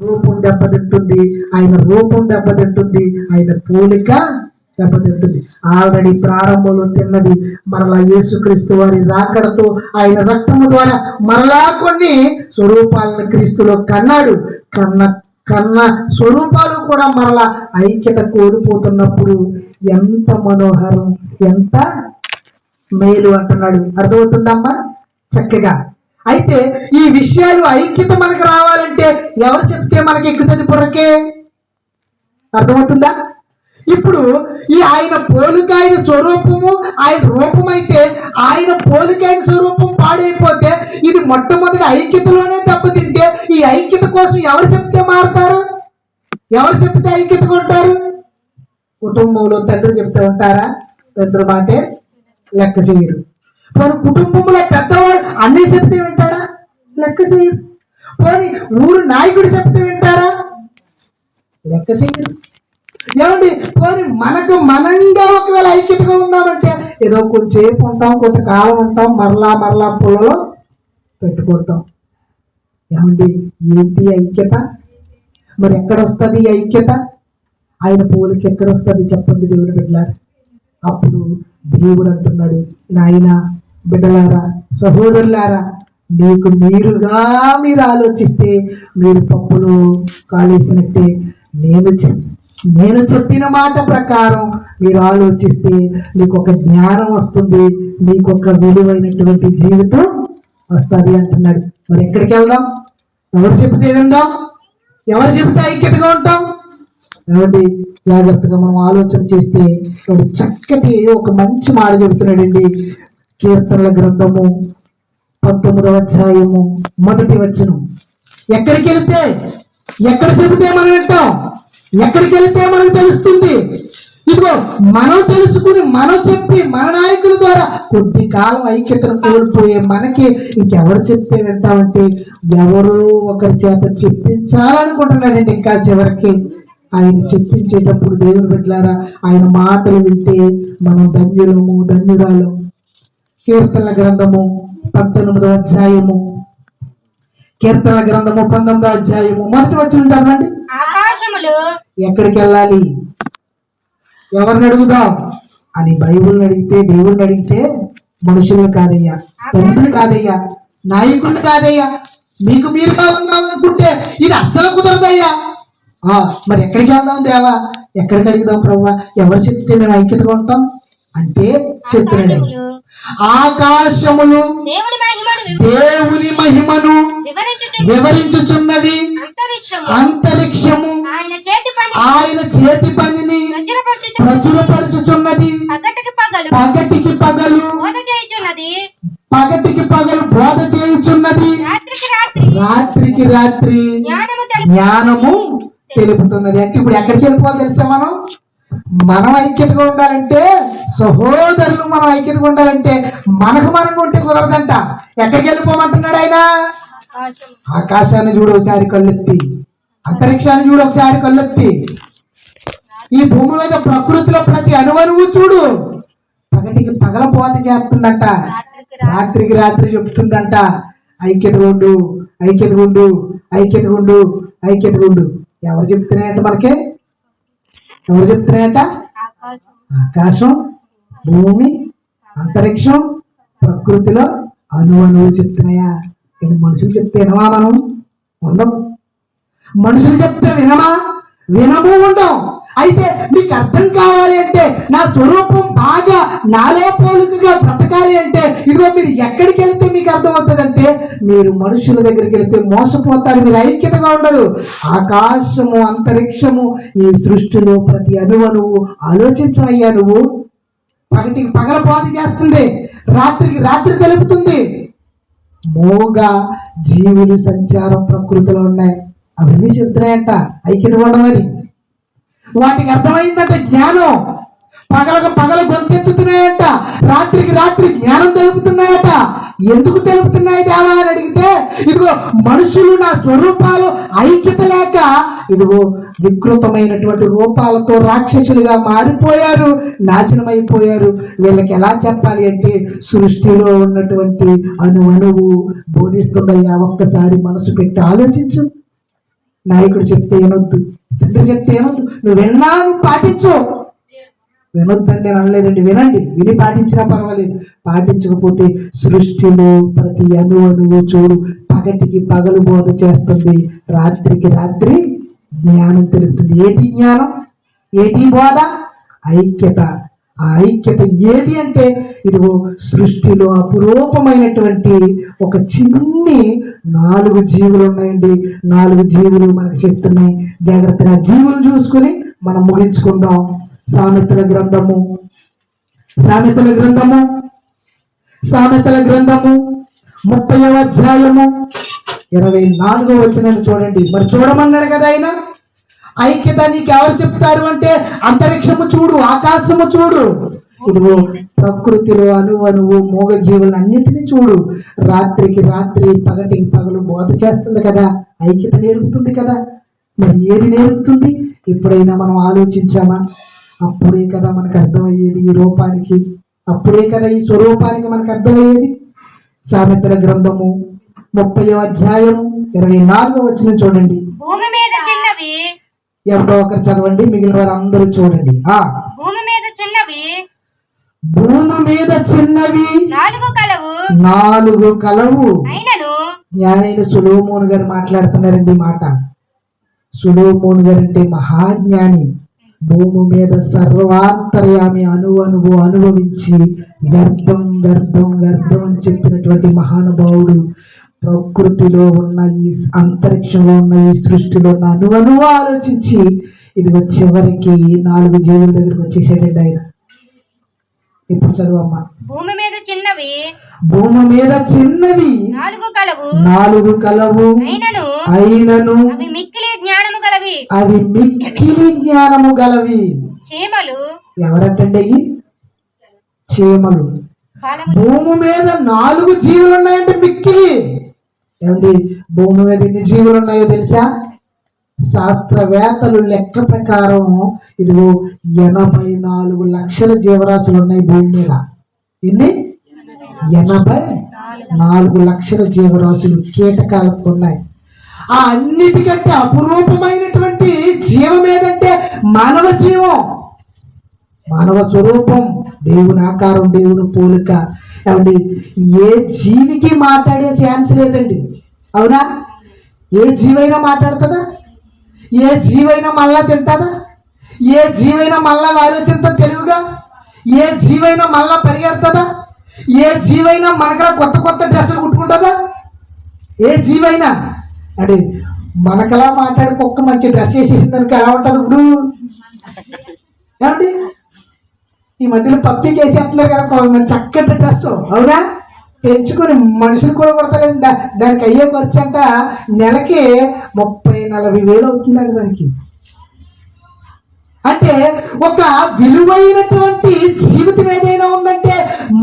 రూపం దెబ్బతింటుంది. ఆయన రూపం దెబ్బతింటుంది. ఆయన పోలిక దెబ్బతింటుంది. ఆల్రెడీ ప్రారంభంలో తిన్నది మరలా యేసుక్రీస్తు వారి రాకడతో ఆయన రక్తము ద్వారా మరలా కొన్ని స్వరూపాలను క్రీస్తులో కన్నాడు. కన్న కన్న స్వరూపాలు కూడా మరలా ఐక్యత కోల్పోతున్నప్పుడు ఎంత మనోహరం ఎంత మేలు అంటున్నాడు. అర్థమవుతుందమ్మా? చక్కగా. అయితే ఈ విషయాలు ఐక్యత మనకు రావాలంటే ఎవరు చెప్తే మనకి ఎక్కుతుంది పొరకే అర్థమవుతుందా? ఇప్పుడు ఈ ఆయన పోలిక ఆయన స్వరూపము ఆయన రూపం అయితే ఆయన పోలిక ఆయన స్వరూపం పాడైపోతే ఇది మొట్టమొదటి ఐక్యతలోనే దెబ్బతింటే ఈ ఐక్యత కోసం ఎవరు చెప్తే మారుతారు? ఎవరు చెప్తే ఐక్యతగా ఉంటారు కుటుంబంలో తండ్రి చెప్తే ఉంటారా? తండ్రి మాటే లెక్క చేయరు. మన కుటుంబంలో పెద్దవాడు అన్నీ చెప్తే వింటాడా లెక్క చేయరు పోనీ ఊరు నాయకుడు చెప్తే వింటారా? లెక్క చేయరు ఏమండి? పోనీ మనకు మనంగా ఒకవేళ ఐక్యతగా ఉందామంటే ఏదో కొంచెంసేపు ఉంటాం కొంతకాలం ఉంటాం మరలా మరలా పొలలో పెట్టుకుంటాం. ఏమండి? ఏంటి ఐక్యత? మరి ఎక్కడ వస్తుంది ఐక్యత? ఆయన పోలికి ఎక్కడ వస్తుంది చెప్పండి దేవుడు బిడ్డలారా. అప్పుడు దేవుడు అంటున్నాడు నాయన బిడ్డలారా సహోదరులారా మీకు మీరుగా మీరు ఆలోచిస్తే మీరు పప్పులు కాలేసినట్టే నేను చెప్- నేను చెప్పిన మాట ప్రకారం మీరు ఆలోచిస్తే మీకు ఒక జ్ఞానం వస్తుంది మీకు ఒక విలువైనటువంటి జీవితం వస్తుంది అంటున్నాడు. మరి ఎక్కడికి వెళ్దాం? ఎవరు చెబితే విందాం? ఎవరు చెబితే ఐక్యతగా ఉంటాం? ఏమండి జాగ్రత్తగా మనం ఆలోచన చేస్తే ఒక చక్కటి ఒక మంచి మాట చెబుతున్నాడండి. కీర్తనల గ్రంథము పంతొమ్మిదవ అధ్యాయము మొదటి వచనం. ఎక్కడికి వెళ్తే ఎక్కడ చెబితే మనం వింటాం. ఎక్కడికి వెళ్తే మనకు తెలుస్తుంది. ఇదిగో మనం తెలుసుకుని మనం చెప్పి మన నాయకుల ద్వారా కొద్ది కాలం ఐక్యతను కోల్పోయే మనకి ఇంకెవరు చెప్తే వింటామంటే ఎవరో ఒకరి చేత చెప్పించాలనుకుంటున్నాడండి ఇంకా చివరికి. ఆయన చెప్పించేటప్పుడు దేవుని బిడ్డలారా ఆయన మాటలు వింటే మనం ధన్యులము ధన్యురాలు. కీర్తన గ్రంథము పంతొమ్మిదవ అధ్యాయము. కీర్తన గ్రంథము పంతొమ్మిదవ అధ్యాయము. మొదటి వచ్చిన చదవండి. ఆకాశములు ఎక్కడికి వెళ్ళాలి? ఎవరిని అడుగుదాం? అని బైబిల్ని అడిగితే దేవుణ్ణి అడిగితే మనుషుల్ని కాదయ్యా తండ్రిని కాదయ్యా నాయకుడిని కాదయ్యా మీకు మీరుగా ఉందాం అనుకుంటే ఇది అస్సలు కుదరదయ్యా. ఆ, మరి ఎక్కడికి వెళ్దాం దేవా? ఎక్కడికి అడుగుదాం ప్రభా ఎవరు చెప్తే మేము ఐక్యతగా ఉంటాం? అంటే చెప్తున్నాడు ఆకాశములు దేవుని మహిమను వివరించుచు వివరించుచున్నది అంతరిక్షము. ఆయన చేతి పని ఆయన చేతి పనిని ప్రచురపరచుచు ప్రచురపరుచుచున్నది. పగటికి పగలు. పగటికి పగలు. బోధ చేయుచున్నది. రాత్రికి రాత్రి. జ్ఞానము తెలుపుతున్నది. అంటే ఇప్పుడు ఎక్కడికి వెళ్ళిపోవాలి తెలుసా మనం? మనం ఐక్యతగా ఉండాలంటే సహోదరులు మనం ఐక్యతగా ఉండాలంటే మనకు మనం ఉంటే కుదరదంట. ఎక్కడికి వెళ్ళిపోమంటున్నాడు ఆయన? ఆకాశాన్ని చూడు ఒకసారి కళ్ళెత్తి. అంతరిక్షాన్ని చూడు ఒకసారి కళ్ళెత్తి. ఈ భూమి మీద ప్రకృతిలో ప్రతి అణువణువు చూడు. పగటికి పగల పోత చేస్తుందంట. రాత్రికి రాత్రి చెప్తుందంట. ఐక్యత ఉండు ఐక్యత ఉండు ఐక్యత ఉండు ఐక్యత ఉండు. ఎవరు చెప్తున్నాయంటే మనకి? ఎవరు చెప్తున్నాయట ఆకాశం భూమి అంతరిక్షం ప్రకృతిలో అణు చెప్తున్నాయా? ఇక్కడ మనుషులు చెప్తే వినమా మనం? ఉండం. మనుషులు చెప్తే వినమా? వినము ఉండం. అయితే నీకు అర్థం కావాలి అంటే నా స్వరూపం బాగా నాలో పోలికగా బ్రతకాలి అంటే ఇదిగో మీరు ఎక్కడికి వెళ్తే మీకు అర్థమవుతుందంటే మీరు మనుషుల దగ్గరికి వెళ్తే మోసపోతారు మీరు ఐక్యతగా ఉండరు. ఆకాశము అంతరిక్షము ఈ సృష్టిలో ప్రతి అణువనువు ఆలోచించవయ్యా నువ్వు. పగటికి పగల బాధ చేస్తుంది. రాత్రికి రాత్రి తెలుపుతుంది. మోగా జీవులు సంచారం ప్రకృతిలో ఉన్నాయి. అవన్నీ చెప్తున్నాయంట ఐక్యత ఉండమని వాటికి అర్థమైందంట జ్ఞానం. పగలకు పగల గొంతెత్తుతున్నాయంట రాత్రికి రాత్రి జ్ఞానం తెలుపుతున్నాయట. ఎందుకు తెలుపుతున్నాయి దేవా అని అడిగితే ఇదిగో మనుషులు నా స్వరూపాలు ఐక్యత లేక ఇదిగో వికృతమైనటువంటి రూపాలతో రాక్షసులుగా మారిపోయారు నాశనమైపోయారు. వీళ్ళకి ఎలా చెప్పాలి అంటే సృష్టిలో ఉన్నటువంటి అణు అణువు బోధిస్తుందయ్యా ఒక్కసారి మనసు పెట్టి ఆలోచించు. నాయకుడు చెప్తే వినొద్దు తండ్రి చెప్తే వినొద్దు నువ్వు విన్నా పాటించు. వినొద్దని నేను అనలేదండి. వినండి. విని పాటించినా పర్వాలేదు. పాటించకపోతే సృష్టిలో ప్రతి అణు అణువు చూడు పగటికి పగలు బోధ చేస్తుంది. రాత్రికి రాత్రి జ్ఞానం తెలుపుతుంది. ఏటి జ్ఞానం? ఏటి బోధ? ఐక్యత. ఆ ఐక్యత ఏది అంటే ఇదిగో సృష్టిలో అపురూపమైనటువంటి ఒక చిన్ని నాలుగు జీవులు ఉన్నాయండి. నాలుగు జీవులు మనకు చెప్తున్నాయి. జాగ్రత్తగా జీవులు చూసుకుని మనం ముగించుకుందాం. సామెతల గ్రంథము. సామెతల గ్రంథము. సామెతల గ్రంథము. ముప్పై అధ్యాయము. ఇరవై నాలుగో వచ్చిన చూడండి. మరి చూడమన్నాడు కదా ఆయన? ఐక్యత నీకు ఎవరు చెప్తారు అంటే అంతరిక్షము చూడు ఆకాశము చూడు. ఇదిగో ప్రకృతిలో అణు అణువు మూగ జీవులు అన్నిటినీ చూడు. రాత్రికి రాత్రి పగటికి పగలు బోధ చేస్తుంది కదా. ఐక్యత నేర్పుతుంది కదా. మరి ఏది నేర్పుతుంది? ఎప్పుడైనా మనం ఆలోచించామా? అప్పుడే కదా మనకు అర్థమయ్యేది ఈ రూపానికి. అప్పుడే కదా ఈ స్వరూపానికి మనకు అర్థమయ్యేది. సామెతల గ్రంథము ముప్పై అధ్యాయము ఇరవై నాలుగో వచ్చిన చూడండి. భూమి మీద చిన్నవి. ఎవరో ఒకరు చదవండి మిగిలిన వారు అందరూ చూడండి భూమి మీద చిన్నవి. భూమి మీద చిన్నవి నాలుగు కలవు. నాలుగు కలవు. అయినను. జ్ఞానైన సులోమోను గారు మాట్లాడుతున్నారండి మాట. సులోమోను గారు అంటే మహాజ్ఞాని. భూమి మీద సర్వాంతర్యామి అణు అనువు అనుభవించి వ్యర్థం వ్యర్థం వ్యర్థం అని చెప్పినటువంటి మహానుభావుడు ప్రకృతిలో ఉన్న ఈ అంతరిక్షంలో ఉన్న ఈ సృష్టిలో ఉన్న అణు అణువు ఆలోచించి ఇదిగో చివరికి నాలుగు జీవుల దగ్గరకు వచ్చేసాడండి ఆయన. ఇప్పుడు చదువమ్మా భూమి మీద చిన్నవి భూమి మీద చిన్నవి నాలుగు కలవు నాలుగు కలవు అయినను అయినను అవి మిక్కిలి జ్ఞానము గలవి అవి మిక్కిలి జ్ఞానము గలవి. చీమలు ఎవరటండి చీమలు. భూమి మీద నాలుగు జీవులు ఉన్నాయంటే మిక్కిలి. ఏమండి? భూమి మీద ఎన్ని జీవులు ఉన్నాయో తెలుసా? శాస్త్రవేత్తలు లెక్క ప్రకారం ఇదిగో ఎనభై నాలుగు లక్షల జీవరాశులు ఉన్నాయి భూమి మీద. ఎన్ని? ఎనభై నాలుగు లక్షల జీవరాశులు కీటకాలకు ఉన్నాయి. ఆ అన్నిటికంటే అపురూపమైనటువంటి జీవం ఏదంటే మానవ జీవం. మానవ స్వరూపం దేవుని ఆకారం దేవుని పోలిక. ఏమండి ఏ జీవికి మాట్లాడే ఛాన్స్ లేదండి. అవునా? ఏ జీవైనా మాట్లాడుతుందా? ఏ జీవైనా మళ్ళా తింటాదా ఏ జీవైనా మళ్ళా ఆలోచింత తెలివిగా? ఏ జీవైనా మళ్ళా పరిగెడతాదా ఏ జీవైనా మనకలా కొత్త కొత్త డ్రెస్సులు కుట్టుకుంటుందా ఏ జీవైనా? అంటే మనకలా మాట్లాడి కుక్క మంచి డ్రెస్ వేసేసింది దానికి ఎలా ఉంటుంది ఇప్పుడు? ఏమండి? ఈ మధ్యలో పబ్లిక్ వేసేస్తున్నారు కదా మంచి చక్కటి డ్రెస్ అవునా? పెంచుకొని మనుషులు కూడా కొడతలేదు దానికి అయ్యే ఖర్చు అంట నెలకి ముప్పై నలభై వేలు అవుతుందండి దానికి. అంటే ఒక విలువైనటువంటి జీవితం ఏదైనా ఉందంటే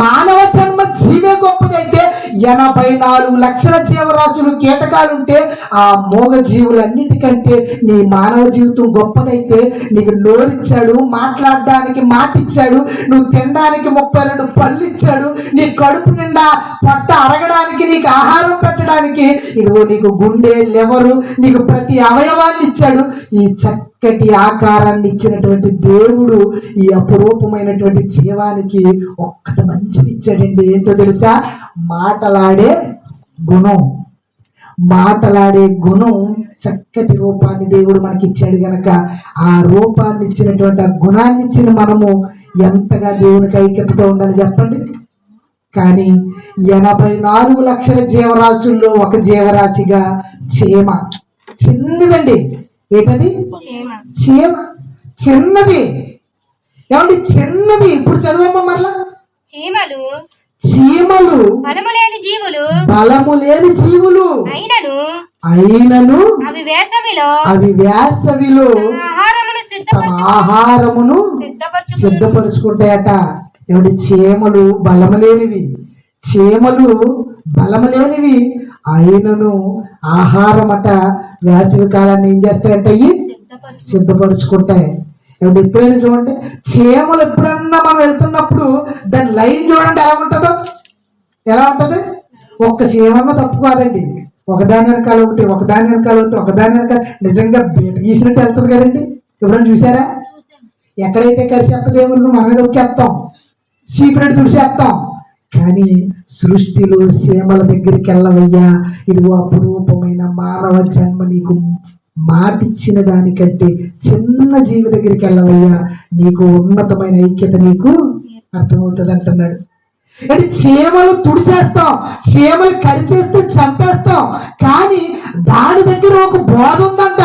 మానవ జన్మ జీవే గొప్పదైతే ఎనభై నాలుగు లక్షల జీవరాశులు కీటకాలు ఉంటే ఆ మోగ జీవులన్నిటికంటే నీ మానవ జీవితం గొప్పదైతే నీకు నోరిచ్చాడు మాట్లాడడానికి మాటిచ్చాడు నువ్వు తినడానికి ముప్పై రెండు పళ్ళు ఇచ్చాడు నీ కడుపు లేకుండా పొట్ట అరగడానికి నీకు ఆహారం పెట్టడానికి ఇదిగో నీకు గుండె లెవరు నీకు ప్రతి అవయవాన్ని ఇచ్చాడు. ఈ చక్కటి ఆకారాన్ని ఇచ్చినటువంటి దేవుడు ఈ అపురూపమైనటువంటి జీవానికి ఒక్కటి మంచిది ఇచ్చాడండి. ఏంటో తెలుసా? మాటలాడే గుణం. మాటలాడే గుణం చక్కటి రూపాన్ని దేవుడు మనకి ఇచ్చాడు గనక. ఆ రూపాన్ని ఇచ్చినటువంటి ఆ గుణాన్ని ఇచ్చిన మనము ఎంతగా దేవునికి ఐక్యతతో ఉండాలి చెప్పండి. కానీ ఎనభై నాలుగు లక్షల జీవరాశుల్లో ఒక జీవరాశిగా చీమ. చిన్నదండి. ఏంటది? చీమ. చిన్నది. ఏమండి చిన్నది? ఇప్పుడు చదవమ్మ మరలా. చీమలు. చీమలు. బలము లేని జీవులు. బలము లేని జీవులు. అయినను. అయినను. అవి వేసవిలో. అవి వేసవిలో. తమ ఆహారమును సిద్ధపరచు సిద్ధపరుచుకుంటాయట. ఏమిటి చీమలు బలము లేనివి చీమలు బలము లేనివి అయినను ఆహారం అట వేసవి కాలాన్ని ఏం చేస్తాయంటే సిద్ధపరచు సిద్ధపరుచుకుంటాయి. ఏమిటి ఎప్పుడైనా చూడండి చీమలు ఎప్పుడన్నా మనం వెళ్తున్నప్పుడు దాని లైన్ చూడండి ఎలా ఉంటుందో? ఎలా ఉంటుంది? ఒక్క చీమన్న తప్పు కాదండి. ఒకదాని వెనకాల ఒకటి ఒకదాని వెనకాల ఒకటి ఒకదాని వెనకాల నిజంగా బీట గీసినట్టు వెళ్తుంది కదండి? ఎప్పుడైనా చూసారా? ఎక్కడైతే కలిసి వస్తుందేమో మన మీద ఒక్కేస్తాం. సీక్రెట్ తుడిచేస్తాం కానీ సృష్టిలో సీమల దగ్గరికి వెళ్ళవయ్యా. ఇది అపురూపమైన మానవ జన్మ నీకు మాటిచ్చిన దానికంటే చిన్న జీవి దగ్గరికి వెళ్ళవయ్యా. నీకు ఉన్నతమైన ఐక్యత నీకు అర్థమవుతుంది అంటున్నాడు అంటే చీమలు తుడిచేస్తాం చీమలు కరిచేస్తే చంపేస్తాం. కానీ దాని దగ్గర ఒక బోధ ఉందంట.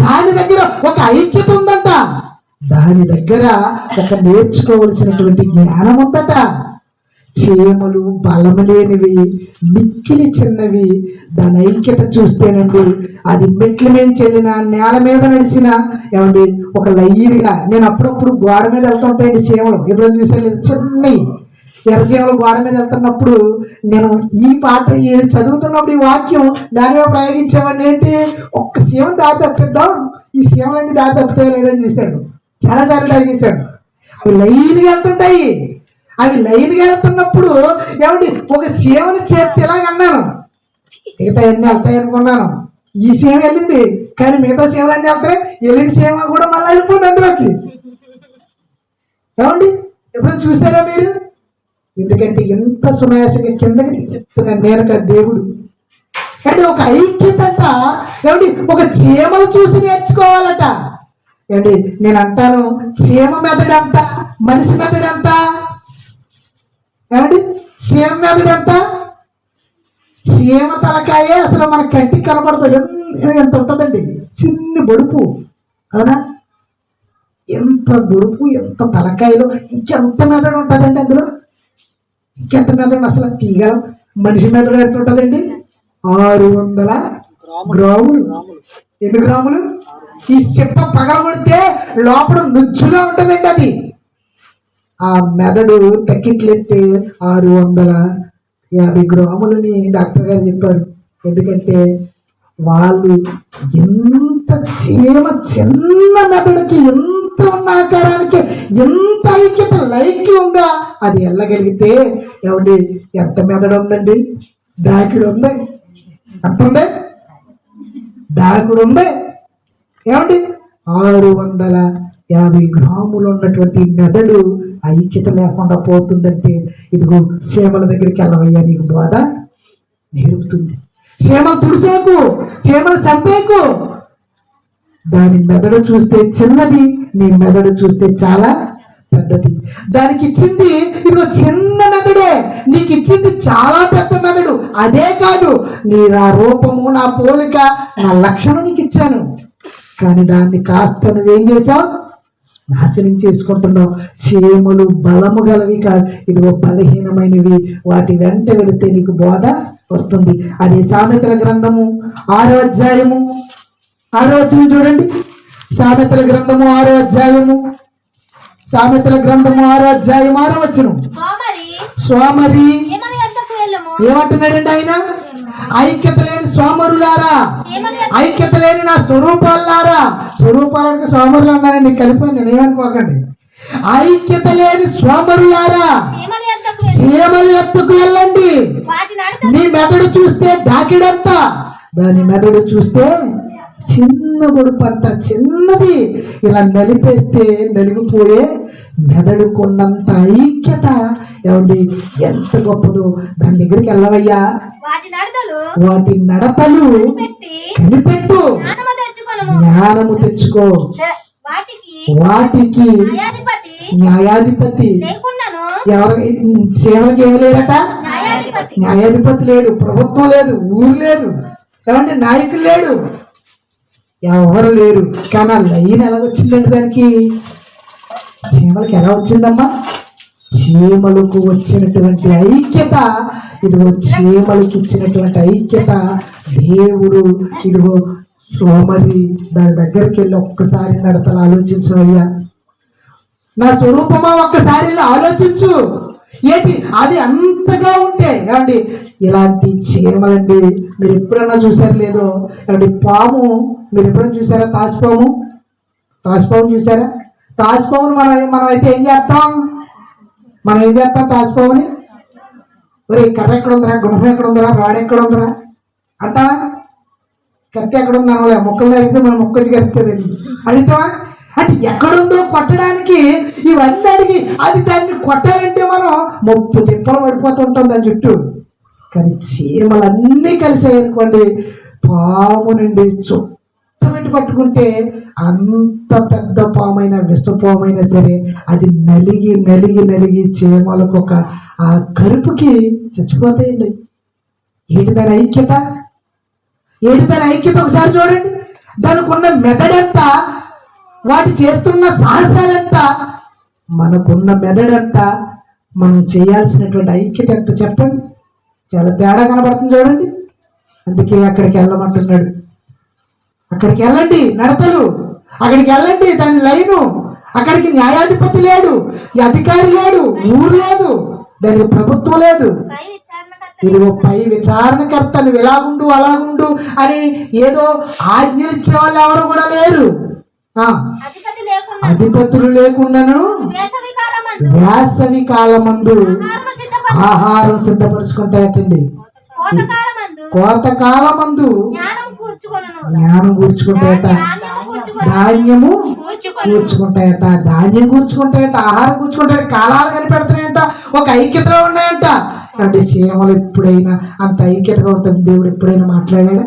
దాని దగ్గర ఒక ఐక్యత ఉందంట. దాని దగ్గర ఒక నేర్చుకోవలసినటువంటి జ్ఞానం ఉందట. చీమలు బలము లేనివి మిక్కిలి చిన్నవి. దాని ఐక్యత చూస్తేనండి అది మెట్ల మీద చెల్లిన నేల మీద నడిచిన. ఏమండి ఒక లైన్గా నేను అప్పుడప్పుడు గోడ మీద వెళ్తుంటాయండి చీమలు. ఎప్పుడైనా చూసాను చిన్నవి. ఎర్రచీమలు గోడ మీద వెళ్తున్నప్పుడు నేను ఈ పాట చదువుతున్నప్పుడు ఈ వాక్యం దాని మీద ప్రయోగించేవాడిని ఏంటి? ఒక్క సీమ దారి తప్పిద్దాం. ఈ సీమలన్నీ దారి తప్పుతాయో లేదని చూశాడు. చాలాసార్లు ట్రై చేశాడు. అవి లైన్గా వెళ్తుంటాయి. అవి లైన్గా వెళ్తున్నప్పుడు ఏమండి? ఒక సీమని చేర్చి ఇలాగ అన్నాను. మిగతా అన్నీ వెళ్తాయి అనుకున్నాను. ఈ సీమ వెళ్ళింది. కానీ మిగతా సీమలన్నీ వెళ్తాయి. వెళ్ళిన సీమ కూడా మళ్ళీ వెళ్ళిపోతుంది అందులోకి. ఏమండి? ఎప్పుడు చూసారా మీరు? ఎందుకంటే ఎంత సునాయాసంగా కిందకి చెప్తున్నాను నేను దేవుడు. అంటే ఒక ఐక్యత ఏమండి ఒక చీమను చూసి నేర్చుకోవాలట. ఏమండి నేను అంటాను చీమ మెదడు ఎంత మనిషి మెదడు ఎంత ఏమండి చీమ మెదడు ఎంత చీమ తలకాయే అసలు మన కంటికి కనపడుతుంది ఎంత ఎంత ఉంటుందండి? చిన్ని బొడుపు. అవునా? ఎంత బొడుపు ఎంత తలకాయలో ఇంకెంత మెదడు ఉంటుందండి అందులో? ఇంకెంత మెదడు అసలు తీగలం మనిషి మెదడు ఎంత ఉంటుందండి? ఆరు వందల గ్రాములు. ఎన్ని గ్రాములు? ఈ చెప్ప పగలగొడితే లోపల నుజ్జుగా ఉంటుందండి అది. ఆ మెదడు తక్కిట్లెత్తే ఆరు వందల యాభై గ్రాములని డాక్టర్ గారు చెప్పారు. ఎందుకంటే వాళ్ళు ఎంత చీమ చిన్న మెదడుకి ఎంత ఉన్న ఆకారానికి ఎంత ఐక్యత లైక్యంగా అది వెళ్ళగలిగితే ఏమండి ఎంత మెదడు ఉందండి దాకిడు ఉంది ఎంత ఉంది దాకుడు ఉంది ఏమండి? ఆరు వందల యాభై గ్రాములు ఉన్నటువంటి మెదడు ఐక్యత లేకుండా పోతుందంటే ఇదిగో సీమల దగ్గరికి వెళ్ళవయ్యా నీకు బాధ? నేర్పుతుంది. చీమలు తుడిసేకు చీమలు చంపేకు. దాని మెదడు చూస్తే చిన్నది నీ మెదడు చూస్తే చాలా పెద్దది. దానికి ఇచ్చింది ఇదిగో చిన్న మెదడే నీకు ఇచ్చింది చాలా పెద్ద మెదడు. అదే కాదు నీ నా రూపము నా పోలిక నా లక్షణం నీకు ఇచ్చాను. కానీ దాన్ని కాస్త నువ్వేం చేసావు నాశనం చేసుకుంటున్నావు. చీమలు బలము గలవి కాదు ఇదిగో బలహీనమైనవి. వాటి వెంట వెళితే నీకు బోధ వస్తుంది. అది సామెతల గ్రంథము ఆరో అధ్యాయము. ఆరో వచ్చిన చూడండి. సామెతల గ్రంథము ఆరో అధ్యాయము. సామెతల గ్రంథము ఆరో అధ్యాయం ఆరో వచ్చును వెళ్ళము? ఏమంటున్నాడండి ఆయన? ఐక్యత లేని సోమరులారా ఏమని ఐక్యత లేని నా స్వరూపాలారా స్వరూపాలకు సోమరులు అన్నారండి కలిపి నేను ఏమనుకోకండి ఐక్యత లేని సోమరులారా ఎంతకు సీమల ఎత్తుకు వెళ్ళండి. నీ మెదడు చూస్తే దాకిడంత దాని మెదడు చూస్తే చిన్న గొడుపు అంత చిన్నది. ఇలా నలిపేస్తే నలిగిపోయే మెదడుకున్నంత ఐక్యత. ఏమండి? ఎంత గొప్పదో. దాని దగ్గరికి వెళ్ళవయ్యా. వాటి నడతలు కనిపెట్టు జ్ఞానము తెచ్చుకో. వాటికి న్యాయాధిపతి సేవలకు ఏమి లేరట న్యాయాధిపతి. న్యాయాధిపతి లేడు ప్రభుత్వం లేదు ఊరు లేదు ఏమంటే నాయకులు లేడు. ఎవరు లేరు. కానీ ఆ లైన్ ఎలా వచ్చిందంటే దానికి? చీమలకి ఎలా వచ్చిందమ్మా? చీమలకు వచ్చినటువంటి ఐక్యత. ఇదిగో చీమలకి ఇచ్చినటువంటి ఐక్యత. దేవుడు ఇదిగో సోమరి దాని దగ్గరికి వెళ్ళి ఒక్కసారి నడతలు ఆలోచించవయ్యా నా స్వరూపమా ఒక్కసారి ఆలోచించు. ఏంటి? అవి అంతగా ఉంటే ఏమండి? ఇలాంటి చీమలండి మీరు ఎప్పుడైనా చూసారు లేదో? ఏమండి పాము మీరు ఎప్పుడైనా చూసారా తాసుపాము తాసుపాము చూసారా? తాసుపాముని మనం మనం అయితే ఏం చేస్తాం? మనం ఏం చేస్తాం తాసుపాముని ఒరే కర్ర ఎక్కడ ఉందిరా? గుహం ఎక్కడ ఉందిరా? రాడు ఎక్కడ ఉందిరా? అంటావా? కత్తి ఎక్కడ ఉన్నాను మొక్కలు నరికితే మనం మొక్కలు కలుపుతుంది అడుగుతావా అంటే ఎక్కడుందో కొట్టడానికి ఇవన్నీ అడిగి అది దాన్ని కొట్టాలంటే మనం ముప్పు తిప్పలు పడిపోతుంటాం దాని చుట్టూ. కానీ చీమలన్నీ కలిసాయి అనుకోండి పాము నుండి చుట్టబెట్టి పట్టుకుంటే అంత పెద్ద పామైనా విషపామైనా సరే అది నలిగి నలిగి నలిగి చీమలకు ఒక ఆ కరుపుకి చచ్చిపోతాయండి. ఏంటి దాని ఐక్యత? ఏంటి దాని ఐక్యత ఒకసారి చూడండి? దానికి ఉన్న మెదడంత? వాటి చేస్తున్న సాహసాలెంత? మనకున్న మెదడంత? మనం చేయాల్సినటువంటి ఐక్యత ఎంత? చెప్పండి. చాలా తేడా కనబడుతుంది చూడండి. అందుకే అక్కడికి వెళ్ళమంటున్నాడు. అక్కడికి వెళ్ళండి నడతలు. అక్కడికి వెళ్ళండి దాని లైను. అక్కడికి న్యాయాధిపతి లేడు ఈ అధికారి లేడు ఊరు లేదు దానికి ప్రభుత్వం లేదు. ఇదిగో పై విచారణకర్త నువ్వు ఎలాగుండు అలాగుండు అని ఏదో ఆజ్ఞలు ఇచ్చే వాళ్ళు ఎవరు కూడా లేరు. ఆ అధిపతి లేకుండా అధిపతులు లేకుండాను వేసవి కాలమందు ఆహారం సిద్ధపరుచుకుంటాయటండి. కోత కాలమందు కోత కాలమందు జ్ఞానం కూర్చుకుంటాయట. ధాన్యము కూర్చుకుంటాయట. ధాన్యం కూర్చుకుంటాయట. ఆహారం కూర్చుకుంటాయట. కాలాలు కనిపెడుతున్నాయంట. ఒక ఐక్యతలో ఉన్నాయంట. అంటే చీమలు ఎప్పుడైనా అంత ఐక్యతగా ఉంటుంది. దేవుడు ఎప్పుడైనా మాట్లాడాడా?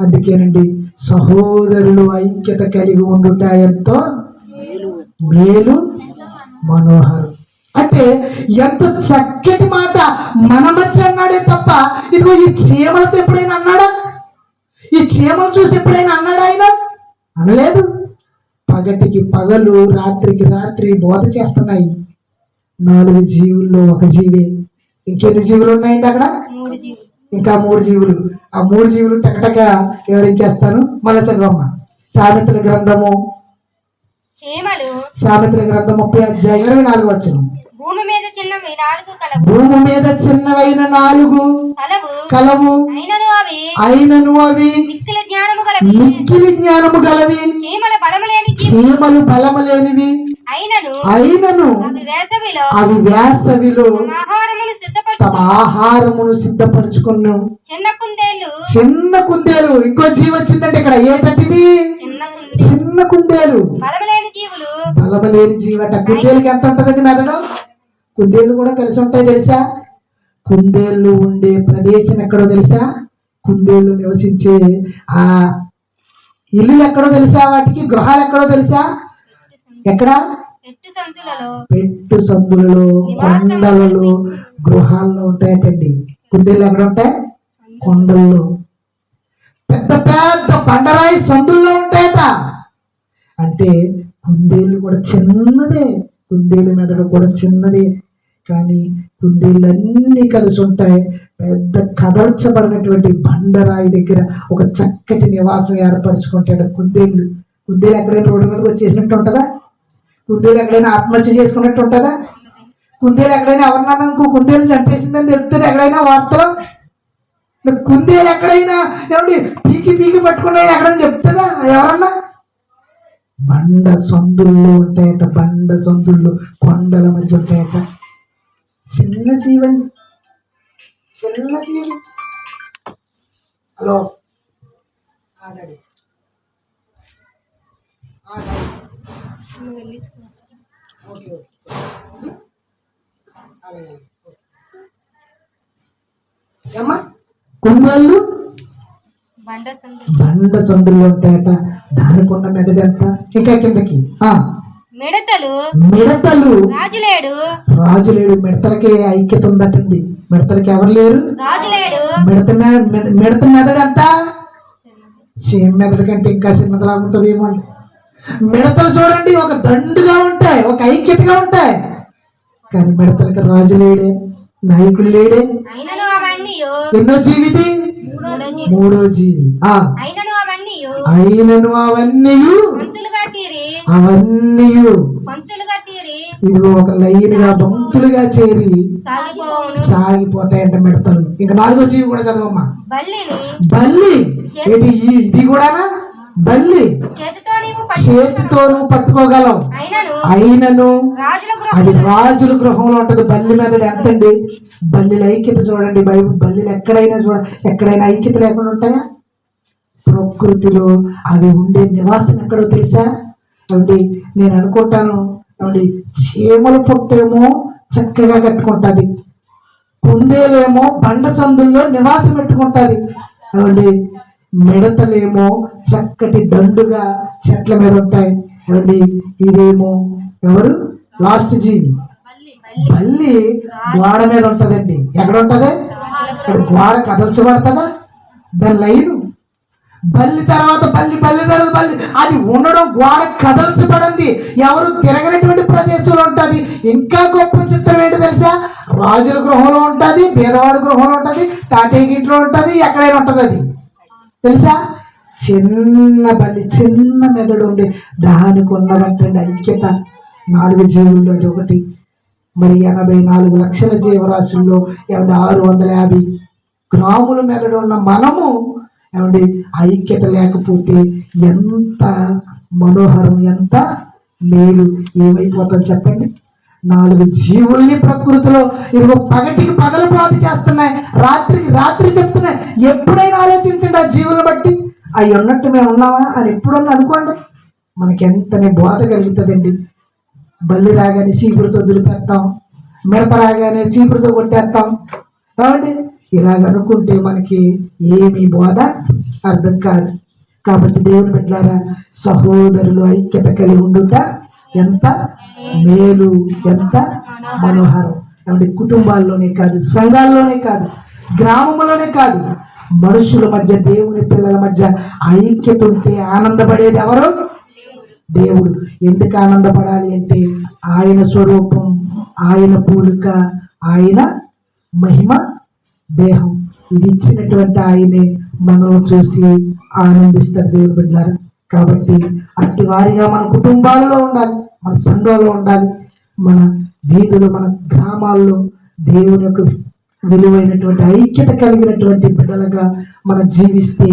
అందుకేనండి సహోదరులు ఐక్యత కలిగి ఉండుట ఎంతో మేలు. మనోహరం. అంటే ఎంత చక్కటి మాట మన మధ్య అన్నాడే తప్ప ఇదిగో ఈ చీమలతో ఎప్పుడైనా అన్నాడా? ఈ చీమలు చూసి ఎప్పుడైనా అన్నాడా ఆయన? అనలేదు. పగటికి పగలు రాత్రికి రాత్రి బోధ చేస్తున్నాయి. నాలుగు జీవుల్లో ఒక జీవే. ఇంకెన్ని జీవులు ఉన్నాయండి అక్కడ? ఇంకా మూడు జీవులు. ఆ మూడు జీవులు టకటక వివరించేస్తాను మళ్ళీ చదవమ్మా. సామెతల గ్రంథము. సామెతల గ్రంథం ముప్పై అధ్యాయం ఇరవై నాలుగు వచ్చను భూమి మీద చిన్నవి నాలుగు కలవు. భూమి మీద చిన్నవైన నాలుగు కలవు. కలవు. అయినను అవి. అయినను అవి. మిక్కిలి జ్ఞానము కలవి మిక్కిలి జ్ఞానము గలవి. చీమల బలము లేని చీమలు బలము లేనివి అయినను. అయినను. అవి వేసవిలో. అవి వేసవిలో తమ ఆహారమును సిద్ధపరచు తమ ఆహారమును సిద్ధపరచుకున్న చిన్న కుందేళ్ళు చిన్న కుందేలు. ఇంకో జీవి వచ్చిందంటే ఇక్కడ ఏంటంటిది? చిన్న కుందేలు. చిన్న కుందేలు. బలము లేని జీవులు. బలము లేని జీవట. కుందేలుకి ఎంత ఉంటుందండి మెదడు? కుందేళ్ళు కూడా కలిసి ఉంటాయి తెలుసా? కుందేళ్ళు ఉండే ప్రదేశం ఎక్కడో తెలుసా? కుందేళ్ళు నివసించే ఆ ఇల్లు ఎక్కడో తెలుసా? వాటికి గృహాలు ఎక్కడో తెలుసా? ఎక్కడ? పెట్టు సందులలో కొండలలో గృహాల్లో ఉంటాయటండి. కుందేళ్ళు ఎక్కడ ఉంటాయి? కొండల్లో. పెద్ద పెద్ద బండరాయి సందుల్లో ఉంటాయట. అంటే కుందేళ్ళు కూడా చిన్నదే. కుందేలు మెదడు కూడా చిన్నదే. కానీ కుందేళ్ళన్నీ కలిసి ఉంటాయి. పెద్ద కదల్చబడినటువంటి బండరాయి దగ్గర ఒక చక్కటి నివాసం ఏర్పరచుకుంటాడు కుందేళ్ళు కుందేలు. ఎక్కడైనా రోడ్డు మీదకి వచ్చేసినట్టు ఉంటుందా? కుందేలు ఎక్కడైనా ఆత్మహత్య చేసుకున్నట్టు ఉంటుందా? కుందేలు ఎక్కడైనా ఎవరినన్నా ఇంకో కుందేలు చంపేసిందని తెలుస్తుంది ఎక్కడైనా వార్తలు? కుందేలు ఎక్కడైనా ఏమండి పీకి పీకి పట్టుకున్నాయని ఎక్కడైనా చెప్తుందా? ఎవరన్నా? బండ సందుల్లో ఉంటాయట బండ సందుల్లో కొండల మధ్య ఉంటాయట. చిన్న జీవండి చిన్న జీవి హలో. ఆ, డాడీ. ఆ, డాడీ. ఓకే. ఓకే అలాగే ఓకే. ఏమ్మా? కుందేళ్ళు బండ సందు బండ సందుల్లో ఉంటాయట. దానికి ఉన్న మెదడు ఎంత? ఇంకా కిందకి. ఆ. మిడతలు మిడతలు. రాజులేడు. రాజులేడు మిడతలకి ఐక్యత ఉందటండి. మిడతలకి ఎవరు లేరు? రాజులేడు. మిడత మిడత మెదడు ఎంత చీమ మెదడు కంటే ఇంకా చిన్నదిలా ఉంటుంది ఏమో. మిడతలు చూడండి ఒక దండుగా ఉంటాయి ఒక ఐక్యతగా ఉంటాయి. కానీ మిడతలకి రాజు లేడే నాయకులు లేడే. ఎన్నో జీవితి? మూడో జీవి. అయినను అవన్నీ అవన్నీ ఇదిగో ఒక లైన్గా బంతులుగా చేరి సాగిపోతాయంట మిడతలు. ఇంకా నాలుగో జీవి కూడా చదవమ్మా. బల్లి. ఏంటి ఇది కూడానా? బల్లి. చేతితోనూ పట్టుకోగలం అయినను. అది రాజుల గృహంలో ఉంటది. బల్లి మెదడు ఎంతండి? బల్లిల ఐక్యత చూడండి బైబిల్. బల్లిలు ఎక్కడైనా చూడ ఎక్కడైనా ఐక్యత లేకుండా ఉంటాయా? ప్రకృతిలో అవి ఉండే నివాసం ఎక్కడో తెలుసా? ఏమండి నేను అనుకుంటాను. ఏమండి చీమల పుట్టేమో చక్కగా కట్టుకుంటుంది. కుందేలేమో బండ సందుల్లో నివాసం పెట్టుకుంటుంది. ఏమండి మిడతలేమో చక్కటి దండుగా చెట్ల మీద ఉంటాయి. ఏమండి ఇదేమో ఎవరు? లాస్ట్ జీవి. బల్లి గోడ మీద ఉంటుందండి. ఎక్కడ ఉంటుంది? ఇక్కడ గోడ కదల్చబడుతుందా? దాని లైను. బల్లి తర్వాత బల్లి బల్లి తర్వాత బల్లి అది ఉండడం గోడ కదల్చబడింది. ఎవరు తిరగనటువంటి ప్రదేశంలో ఉంటుంది? ఇంకా గొప్ప చిత్రం ఏంటి తెలుసా? రాజుల గృహంలో ఉంటుంది పేదవాడి గృహంలో ఉంటుంది తాటేగిట్లో ఉంటుంది ఎక్కడైనా ఉంటుంది అది. తెలుసా? చిన్న బల్లి చిన్న మెదడు ఉండే. దానికి ఉన్నదంటే ఐక్యత నాలుగు జీవుల్లో అది ఒకటి. మరి ఎనభై నాలుగు లక్షల జీవరాశుల్లో ఏమంటే ఆరు వందల యాభై గ్రాముల మెదడు ఉన్న మనము ఏమండి? ఐక్యత లేకపోతే ఎంత మనోహరం ఎంత మేలు ఏమైపోతుందో చెప్పండి. నాలుగు జీవుల్ని ప్రకృతిలో ఇదిగో పగటికి పగలపాటు చేస్తున్నాయి రాత్రికి రాత్రి చెప్తున్నాయి. ఎప్పుడైనా ఆలోచించండి ఆ జీవులను బట్టి. అవి ఉన్నట్టు మేము ఉన్నామా అని ఎప్పుడన్నా అనుకోండి. మనకి ఎంతనే బోధ కలుగుతుందండి. బల్లి రాగానే చీపురుతో దులిపేస్తాం మిడత రాగానే చీపురుతో కొట్టేస్తాం. కాబట్టి ఇలాగ అనుకుంటే మనకి ఏమి బోధ అర్థం కాదు. కాబట్టి దేవుని పెట్టారా సహోదరులు ఐక్యత కలిగి ఉండుట ఎంత మేలు ఎంత మనోహరం. కాబట్టి కుటుంబాల్లోనే కాదు సంఘాల్లోనే కాదు గ్రామంలోనే కాదు మనుషుల మధ్య దేవుని పిల్లల మధ్య ఐక్యత ఉంటే ఆనందపడేది ఎవరు? దేవుడు. ఎందుకు ఆనందపడాలి అంటే ఆయన స్వరూపం ఆయన పూలిక ఆయన మహిమ దేహం ఇది ఇచ్చినటువంటి ఆయనే మనం చూసి ఆనందిస్తారు దేవుడు బిడ్డారు కాబట్టి అట్టి వారిగా మన కుటుంబాల్లో ఉండాలి మన సంఘంలో ఉండాలి మన వీధులు మన గ్రామాల్లో దేవుని యొక్క విలువైనటువంటి ఐక్యత కలిగినటువంటి బిడ్డలుగా మనం జీవిస్తే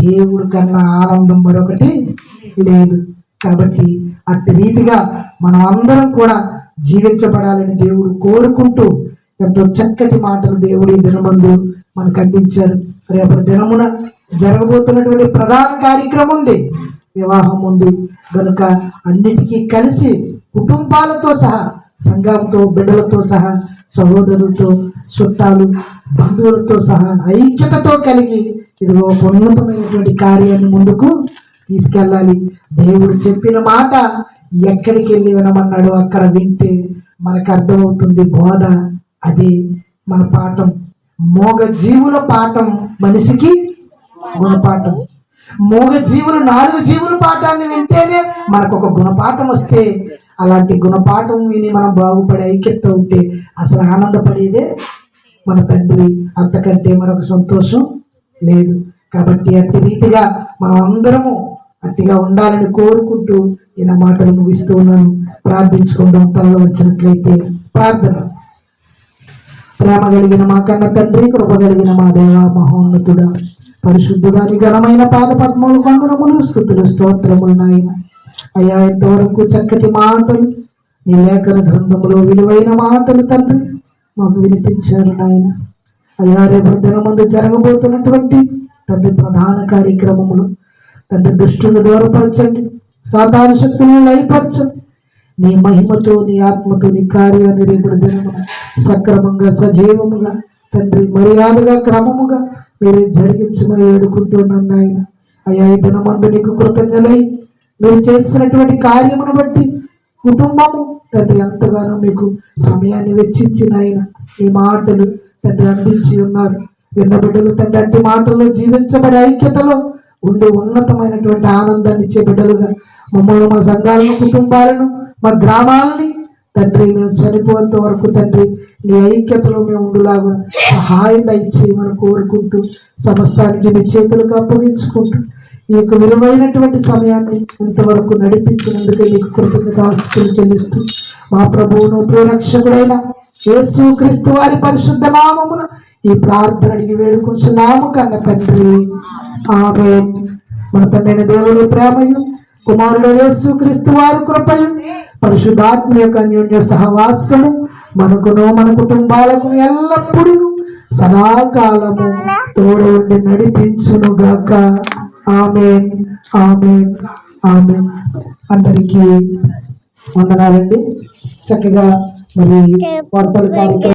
దేవుడు కన్నా ఆనందం మరొకటి లేదు. కాబట్టి అట్టి రీతిగా మనం అందరం కూడా జీవించబడాలని దేవుడు కోరుకుంటూ ఎంతో చక్కటి మాటలు దేవుడు ఈ దినమందు మనకు అందించారు. రేపటి దినమున జరగబోతున్నటువంటి ప్రధాన కార్యక్రమం ఉంది. వివాహం ఉంది. కనుక అన్నిటికీ కలిసి కుటుంబాలతో సహా సంఘంతో బిడ్డలతో సహా సహోదరులతో చుట్టాలు బంధువులతో సహా ఐక్యతతో కలిగి ఇది ఒక ఉన్నతమైనటువంటి కార్యాన్ని ముందుకు తీసుకెళ్ళాలి. దేవుడు చెప్పిన మాట ఎక్కడికి వెళ్ళి వినమన్నాడు అక్కడ వింటే మనకు అర్థమవుతుంది బోధ. అది మన పాఠం. మోగ జీవుల పాఠం మనిషికి గుణపాఠం. మోగ జీవులు నాలుగు జీవుల పాఠాన్ని వింటేనే మనకు ఒక గుణపాఠం వస్తే అలాంటి గుణపాఠం విని మనం బాగుపడే ఐక్యత ఉంటే అసలు ఆనందపడేదే మన తండ్రి. అంతకంటే మరొక సంతోషం లేదు. కాబట్టి అట్టి రీతిగా మనం అందరము అట్టిగా ఉండాలని కోరుకుంటూ ఈయన మాటలు ముగిస్తూ ఉన్నాను. ప్రార్థించుకుందాం తలలో వచ్చినట్లయితే ప్రార్థన. ప్రేమ కలిగిన మా కన్న తండ్రి కృప కలిగిన మా దేవ మహోన్నతుడా. పరిశుద్ధుడా ఘనమైన పాద పద్మములు కొందరములు స్థుతులు స్తోత్రములు నాయన. అయ్యా ఇంతవరకు చక్కటి మాటలు నీ లేఖన గ్రంథములో విలువైన మాటలు తండ్రి మాకు వినిపించారు నాయన. అయ్యా రేపు దినమందు జరగబోతున్నటువంటి తండ్రి ప్రధాన కార్యక్రమములు తండ్రి దుష్టుని దూరపరచండి సాధారణ శక్తులను లయపరచండి. నీ మహిమతో నీ ఆత్మతో నీ కార్యాన్ని రేపుడు దినము సక్రమంగా సజీవముగా తండ్రి మర్యాదగా క్రమముగా మీరు జరిగించమని వేడుకుంటున్నాను ఆయన అయ్యా ఈ దినమందు నీకు కృతజ్ఞలై మీరు చేసినటువంటి కార్యమును బట్టి కుటుంబము తండ్రి ఎంతగానో మీకు సమయాన్ని వెచ్చించిన ఆయన మీ మాటలు తండ్రి అందించి ఉన్నారు. విన్న బిడ్డలు తండ్రి అట్టి మాటల్లో జీవించబడే ఐక్యతలో ఉండే ఉన్నతమైనటువంటి ఆనందాన్ని ఇచ్చే బిడ్డలుగా మమ్మల్ని మా సంఘాలను కుటుంబాలను మా గ్రామాలని తండ్రి మేము చనిపోయేంత వరకు తండ్రి నీ ఐక్యతలో మేము ఉండులాగా సహాయం దయచేయమని కోరుకుంటూ సమస్తానికి మీ చేతులకు అప్పగించుకుంటూ ఈ యొక్క విలువైనటువంటి సమయాన్ని ఇంతవరకు నడిపించినందుకు మీకు కృతజ్ఞతాస్తులు చెల్లిస్తూ మా ప్రభువును ప్రియరక్షకుడైన యేసు క్రీస్తు వారి పరిశుద్ధ నామమున ఈ ప్రార్థన అడిగి వేడుకుంటున్నాము కన్న తండ్రి. ఆమె మన తండ్రి దేవుని ప్రేమయు కుమారుడు యేసు క్రీస్తు వారి కృపయు పరిశుద్ధాత్మ యొక్క అన్యోన్య సహవాసము మనకును మన కుటుంబాలకు ఎల్లప్పుడూ సదాకాలము తోడు ఉండి నడిపించును గాక ఆమె ఆమె ఆమె అందరికీ వందనాలండి. చక్కగా మరి వార్తలు కార్యక్రమం